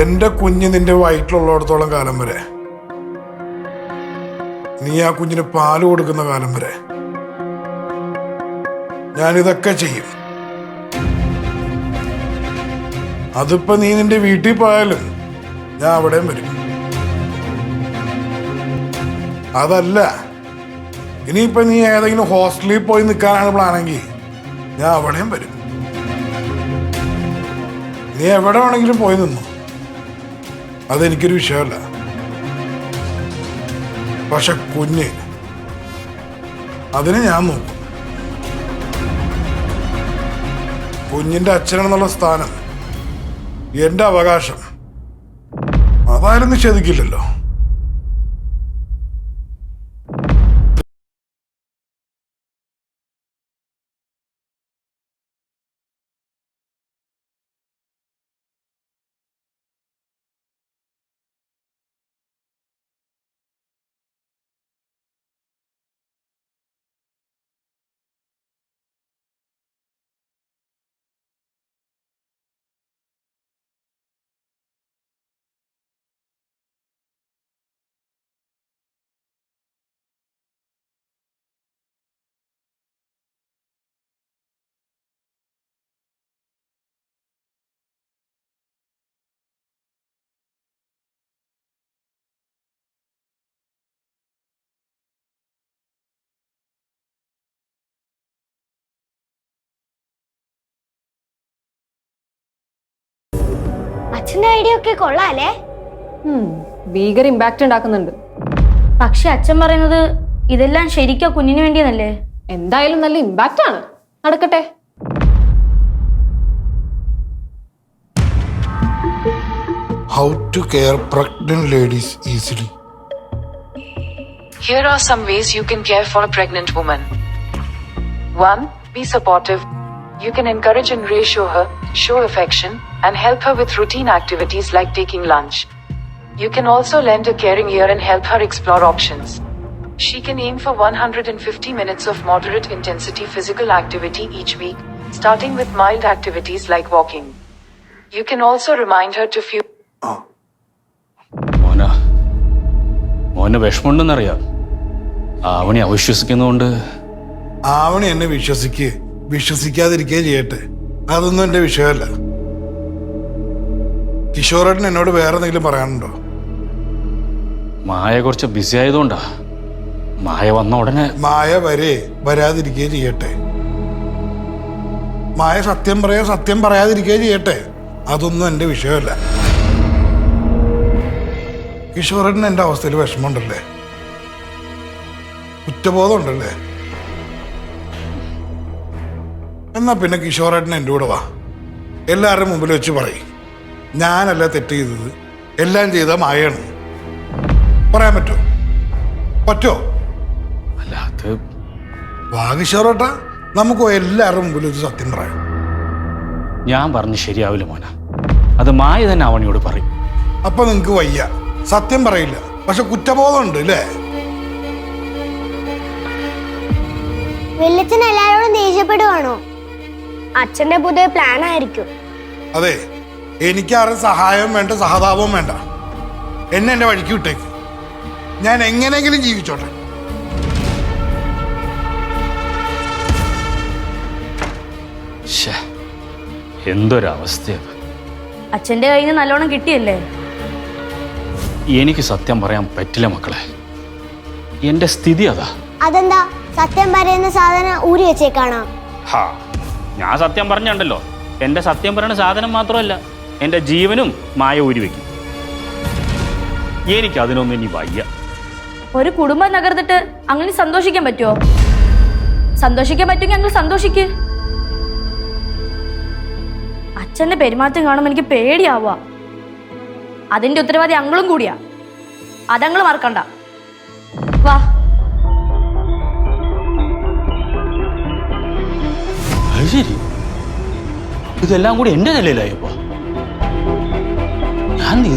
എന്റെ കുഞ്ഞ് നിന്റെ വയറ്റിലുള്ളിടത്തോളം കാലം വരെ. നീ ആ കുഞ്ഞിന് പാൽ കൊടുക്കുന്ന കാലം വരെ. ഞാൻ ഇതൊക്കെ ചെയ്യും. അതിപ്പോ നീ നിന്റെ വീട്ടിൽ പോയാലും ഞാൻ അവിടെയും വരും. അതല്ല ഇനിയിപ്പോ നീ ഏതെങ്കിലും ഹോസ്റ്റലിൽ പോയി നിൽക്കാനാണ് പ്ലാനെങ്കിൽ ഞാൻ അവിടെയും വരും. നീ എവിടെ വേണമെങ്കിലും പോയി നിന്നു. അതെനിക്കൊരു വിഷയമല്ല. പക്ഷെ കുഞ്ഞ് അതിനെ ഞാൻ നോക്കും. കുഞ്ഞിന്റെ അച്ഛനെന്നുള്ള സ്ഥാനം എന്റെ അവകാശം അതാരും നിഷേധിക്കില്ലല്ലോ. അച്ഛന്റെ ഐഡിയ ഒക്കെ കൊള്ളാലേ ഭീകര ഇമ്പാക്റ്റ് ഉണ്ടാക്കുന്നുണ്ട് പക്ഷെ അച്ഛൻ പറയുന്നത് ഇതെല്ലാം ശരിക്കും കുഞ്ഞിന് വേണ്ടിയെന്നല്ലേ എന്തായാലും നല്ല ഇമ്പാക്റ്റ് ആണ് നടക്കട്ടെ how to care pregnant ladies easily Here are some ways you can care for a pregnant woman. 1. Be supportive. You can encourage and reassure her, show affection, and help her with routine activities like taking lunch. You can also lend a caring ear and help her explore options. She can aim for 150 minutes of moderate intensity physical activity each week, starting with mild activities like walking. You can also remind her to fuel. മോന മോന് വിഷമമുണ്ടെന്നറിയാം ആവണി അവിശ്വസിക്കുന്നതുകൊണ്ട് ആവണി എന്നെ വിശ്വസിക്ക് വിശ്വസിക്കാതിരിക്കേ ചെയ്യട്ടെ. അതൊന്നും എന്റെ വിഷയമല്ല. കിഷോറേട്ടൻ എന്നോട് വേറെ എന്തെങ്കിലും പറയാനുണ്ടോ? മായ കുറച്ച് ബിസി ആയതുകൊണ്ടാ. മായ വന്ന ഉടനെ മായ വരെ വരാതിരിക്കുകയും ചെയ്യട്ടെ. മായ സത്യം പറയാ സത്യം പറയാതിരിക്കുകയും ചെയ്യട്ടെ. അതൊന്നും എന്റെ വിഷയമല്ല. കിഷോറേട്ടൻ എന്റെ അവസ്ഥയിൽ വിഷമമുണ്ടല്ലേ? കുറ്റബോധം എന്നാ പിന്നെ കിഷോറേട്ടൻ എന്റെ കൂടെ വാ. എല്ലാവരുടെ മുമ്പിൽ വെച്ച് പറയും. ഞാനല്ല തെറ്റ് ചെയ്തത്. എല്ലാം ചെയ്ത മായാണ് പറയാൻ പറ്റുമോ പറ്റോ? അല്ല അത് വാ കിഷോറേട്ട. നമുക്ക് എല്ലാവരുടെ മുമ്പിൽ വെച്ച് സത്യം പറയാം. ഞാൻ പറഞ്ഞ് ശരിയാവില്ല മോന. അത് മായ തന്നെ അവണിയോട് പറയും. അപ്പൊ നിങ്ങക്ക് വയ്യ. സത്യം പറയില്ല. പക്ഷെ കുറ്റബോധം ഉണ്ട് അല്ലേ? വെല്ലച്ചൻ എല്ലാരോടും ദേഷ്യപ്പെടുവാണോ? അച്ഛന്റെ പുതിയ പ്ലാൻ ആയിരിക്കും അതെ എനിക്ക് ആരും സഹായവും വേണ്ട സഹതാപവും വേണ്ട. എന്നെ എന്റെ വഴിക്ക് വിട്ടേക്ക്. ഞാൻ എങ്ങനെയെങ്കിലും ജീവിച്ചോട്ടെ. എന്തൊരവസ്ഥയാണ് അച്ഛന്റെ കയ്യിൽ നിന്ന് നല്ലോണം കിട്ടിയല്ലേ? എനിക്ക് സത്യം പറയാൻ പറ്റില്ല മക്കളെ. എന്റെ സ്ഥിതി അതാ. അതെന്താ? സത്യം പറയുന്ന സാധനം ഊരി വെച്ചേക്കാണോ? ഹാ ഞാൻ സത്യം പറഞ്ഞുണ്ടല്ലോ. എന്റെ സത്യം പറയുന്ന സാധനം മാത്രമല്ല എന്റെ ജീവനും മായ ഊരി വെക്കും. എനിക്ക് അതിനൊന്നും ഇനി വയ്യ. ഒരു കുടുംബം നഗർന്നിട്ട് അങ്ങനെ സന്തോഷിക്കാൻ പറ്റുമോ സന്തോഷിക്കാൻ പറ്റുമെങ്കിൽ അങ്ങനെ സന്തോഷിക്ക്. അച്ഛന്റെ പെരുമാറ്റം കാണുമ്പോൾ എനിക്ക് പേടിയാവുക. അതിന്റെ ഉത്തരവാദി അങ്ങളും കൂടിയാ. അതങ്ങൾ മറക്കണ്ട. അത് ശരി. ഇതെല്ലാം കൂടി എന്റെ നിലയിലായപ്പോ ഞാൻ നീ